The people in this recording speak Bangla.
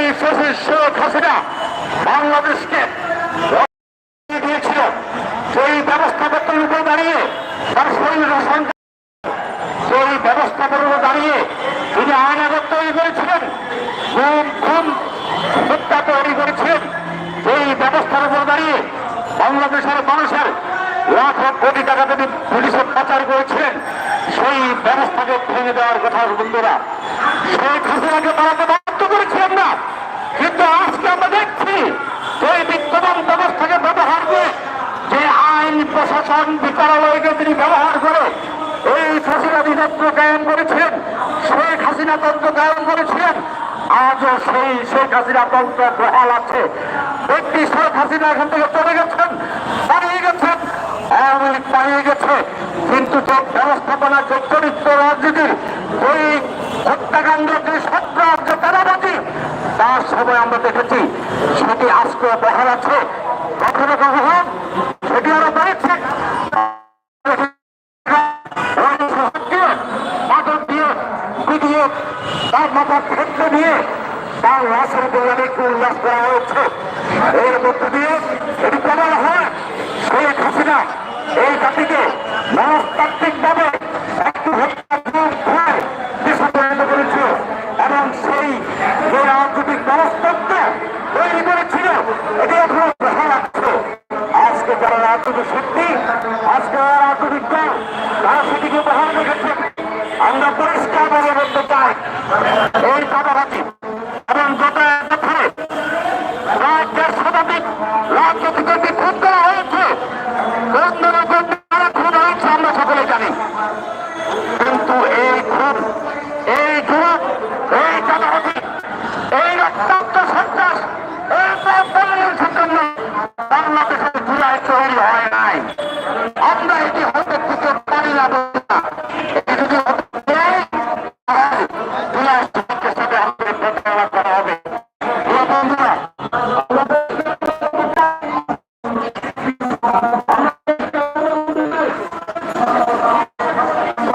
এই শেখ হাসিনা বাংলাদেশকে সেই ব্যবস্থাপত্রের উপর দাঁড়িয়ে তার শরীর সেই ব্যবস্থাপনার উপর দাঁড়িয়ে তিনি আইনাগত তৈরি করেছিলেন। খুন খুন হত্যা তৈরি করেছিলেন। সেই ব্যবস্থার উপর দাঁড়িয়ে বাংলাদেশের মানুষের লাখ কোটি টাকা তিনি পুলিশের পাচার করেছিলেন, সেই ব্যবস্থাকে ভেঙে দেওয়ার কথা বন্ধুরা। শেখ হাসিনাকে না কিন্তু আজকে আমরা দেখছি সেই বিদ্যমান ব্যবস্থাকে ব্যবহার করে যে আইন প্রশাসন, বিচারালয়কে তিনি ব্যবহার করে এই ফসিলাদি তন্ত্র কায়েম করেছেন, শেখ হাসিনা তন্ত্র কায়েম করেছেন আজও সেই শেখ হাসিনা তন্ত্র বহাল আছে। ব্যক্তি শেখ হাসিনা এখান থেকে চলে গেছেন, পালিয়ে গেছেন আওয়ামী পালিয়ে গেছে। কিন্তু যে ব্যবস্থাপনা, যে চরিত্র, রাজনীতির ওই হত্যাকাণ্ড যে সময় আমরা দেখেছি, সেটি আজকে বহাল আছে সেটি আরও দিয়ে তার করা হয়েছে এর দিয়ে শেখ হাসিনা এই জাতিকে মনস্তাত্ত্বিক ভাবে একটু হত্যা দেশে পরিণত করেছিল এবং সেই যে রাজনৈতিক মনস্তত্ত্ব তৈরি করেছিল এটি এখনও দেখা যাচ্ছে আজকে যারা রাজনৈতিক শক্তি আজকে রাজনৈতিক তারা সেটিকে বহাল রেখেছেন। আমরা পরিষ্কার ভাবে বলতে চাই, এই চাঁদাবাজি এবং গত শতাধিক করা হয়েছে হয়েছে আমরা সকলে জানি। কিন্তু এই এই হয় নাই। আমরা এটি হতে কিছু পারি না আমরা